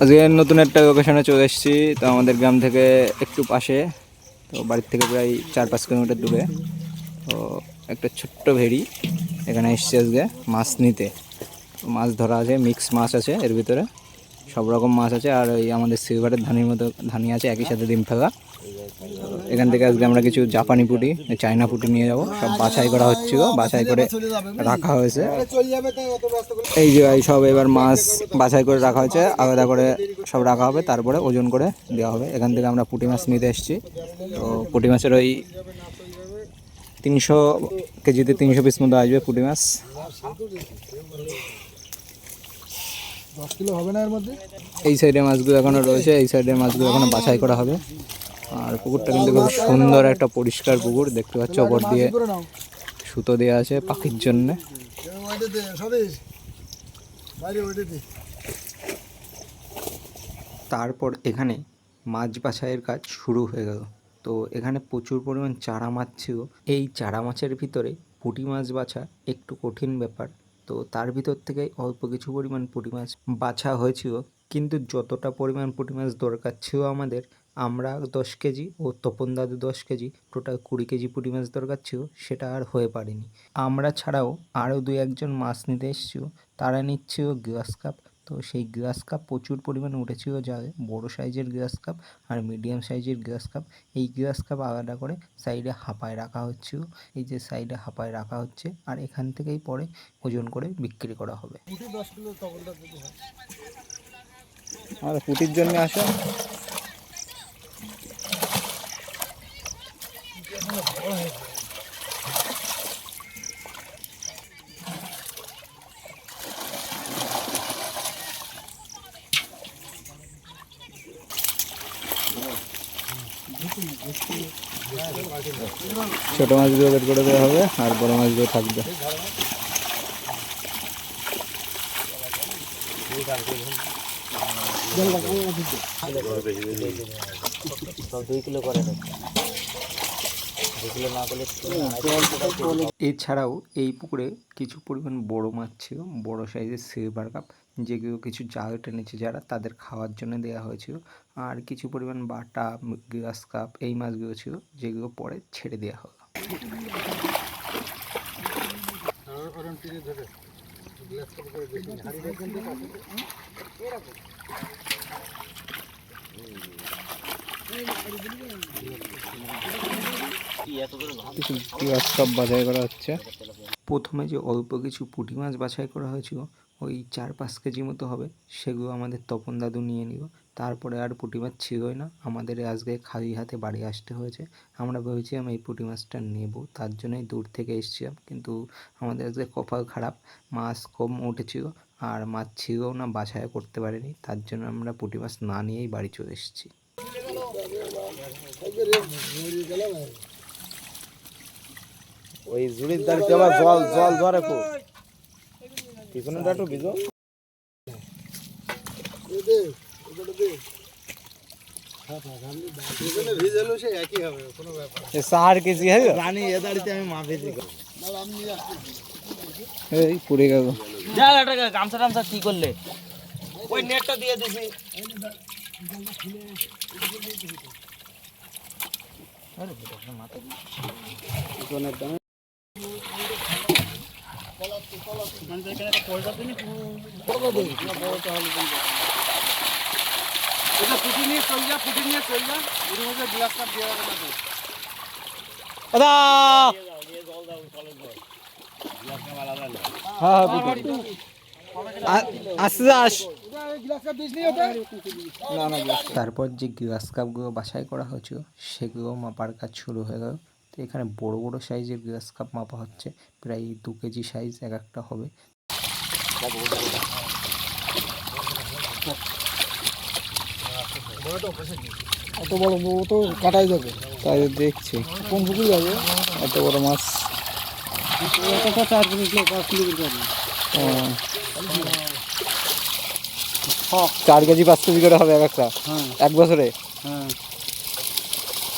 আজকে নতুন একটা লোকেশনে চলে এসেছি। তো আমাদের গ্রাম থেকে একটু পাশে, তো বাড়ির থেকে প্রায় চার পাঁচ কিলোমিটার দূরে। তো একটা ছোট্ট ভেড়ি এখানে এসছে আজকে মাছ নিতে। মাছ ধরা আছে মিক্স মাছ আছে এর ভিতরে। সব রকম মাছ আছে, আর ওই আমাদের সিলভারের ধানির মতো ধানি আছে, একই সাথে ডিম ফেলা। এখান থেকে আজকে আমরা কিছু জাপানি পুটি চায়না পুটি নিয়ে যাব। সব বাছাই করা হচ্ছিল বাছাই করে রাখা হয়েছে। এই যে ভাই সব এবার মাছ বাছাই করে রাখা হয়েছে আলাদা করে সব রাখা হবে তারপরে ওজন করে দেওয়া হবে। এখান থেকে আমরা পুঁটি মাছ নিতে এসেছি। তো পুটি মাছের ওই তিনশো কেজিতে তিনশো পিস মতো আসবে পুঁটি মাছ। দশ কিলো হবে না এর মধ্যে? এই সাইডে মাছগুলো এখনও রয়েছে এই সাইডে মাছগুলো এখনও বাছাই করা হবে। আর পুকুরটা কিন্তু খুব সুন্দর একটা পরিষ্কার পুকুর, দেখতে পাচ্ছ ওপর দিয়ে সুতো দেওয়া আছে পাখির জন্যে। তারপর এখানে মাছ বাছাইয়ের কাজ শুরু হয়ে গেল। তো এখানে প্রচুর পরিমাণ চারা মাছ ছিল। এই চারা মাছের ভিতরে পুঁটি মাছ বাছা একটু কঠিন ব্যাপার। তো তার ভিতর থেকে অল্প কিছু পরিমাণ পুঁটি মাছ বাছা হয়েছিল। কিন্তু যতটা পরিমাণ পুঁটি মাছ দরকার ছিল আমাদের আমরা দশ কেজি ও তপন দাদু দশ কেজি টোটাল কুড়ি কেজি পুঁটি মাছ দরকার ছিল সেটা আর হয়ে পারেনি। আমরা ছাড়াও আরও দু একজন মাছ নিতে এসেছিল তারা নিচ্ছিল গ্লাস কাপ। তো সেই গ্লাস কাপ প্রচুর পরিমাণে উঠেছিল জালে বড় সাইজের গ্লাস কাপ আর মিডিয়াম সাইজের গ্লাস কাপ। এই গ্লাস কাপ আলাদা করে সাইডে হাঁপায় রাখা হচ্ছিল। এই যে সাইডে হাঁপায় রাখা হচ্ছে আর এখান থেকেই পরে ওজন করে বিক্রি করা হবে। আর পুটির জন্য আসো। ছোট মাছগুলো বের করে দেওয়া হবে আর বড় মাছগুলো থাকবে। এছাড়াও এই পুকুরে কিছু পরিমাণ বড় মাছ ছিল, বড় সাইজের সিলভার কাপ যেগুলো কিছু জাল টেনেছে যারা, তাদের খাওয়ার জন্য দেওয়া হয়েছিল। আর কিছু পরিমাণ বাটা, গ্লাস কাপ, এই মাছগুলো ছিল, যেগুলো পরে ছেড়ে দেওয়া হলো। কিছু কাপ বাছাই করা হচ্ছে। প্রথমে যে অল্প কিছু পুঁটি মাছ বাছাই করা হয়েছিল ওই চার পাঁচ কেজি মতো হবে, সেগুলো আমাদের তপন দাদু নিয়ে নিল। তারপরে আর পুঁটি মাছ ছিলই না, আমাদের আজকে খালি হাতে বাড়ি আসতে হয়েছে। আমরা ভেবেছিলাম এই পুঁটি মাছটা নেব, তার জন্যই দূর থেকে এসেছিলাম, কিন্তু আমাদের আজকে কপাল খারাপ, মাছ কম উঠেছিল, আর মাছ ছিলও না বাছায় করতে পারিনি, তার জন্য আমরা পুঁটি মাছ না নিয়েই বাড়ি চলে এসেছি। ওই জুড়ির দাঁড়িয়ে জল জল ধরে খুব। পিছনেটা একটু ভিজো দে ওটা দে হ্যাঁ হ্যাঁ রান্নি দুজনে ভিজালো সে একই হবে কোনো ব্যাপার চার কেজি হবে রানী এ দাঁড়িতে আমি মাপেছি না আমি নিয়ে আসছি এই পুড়ে গেল যা একটা গামছা টামছা কি করলে ওই নেটটা দিয়ে দিছি এটা পুটি তারপর যে গ্লাস কাপগুলো বাছাই করা হয়েছিল সেগুলো মাপার কাজ শুরু হয়ে গেল। তো এখানে বড় বড় সাইজের গ্লাস কাপ মাপা হচ্ছে। প্রায় দু কেজি সাইজ এক একটা হবে। এত বড় ও তো কাটাই যাবে। তাই দেখছি। কোন পুকুর যাবে? এত বড় মাছ। চার কেজি পাঁচ কেজি করে হবে এক একটা। হ্যাঁ। এক বছরে? হ্যাঁ।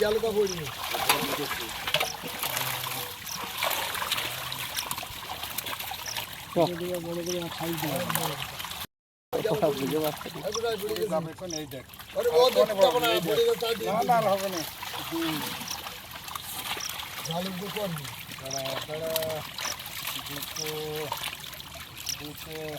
জালকা পড়ি বড় করে খাই দিলাম কথা বুঝে পারছি না પૂછે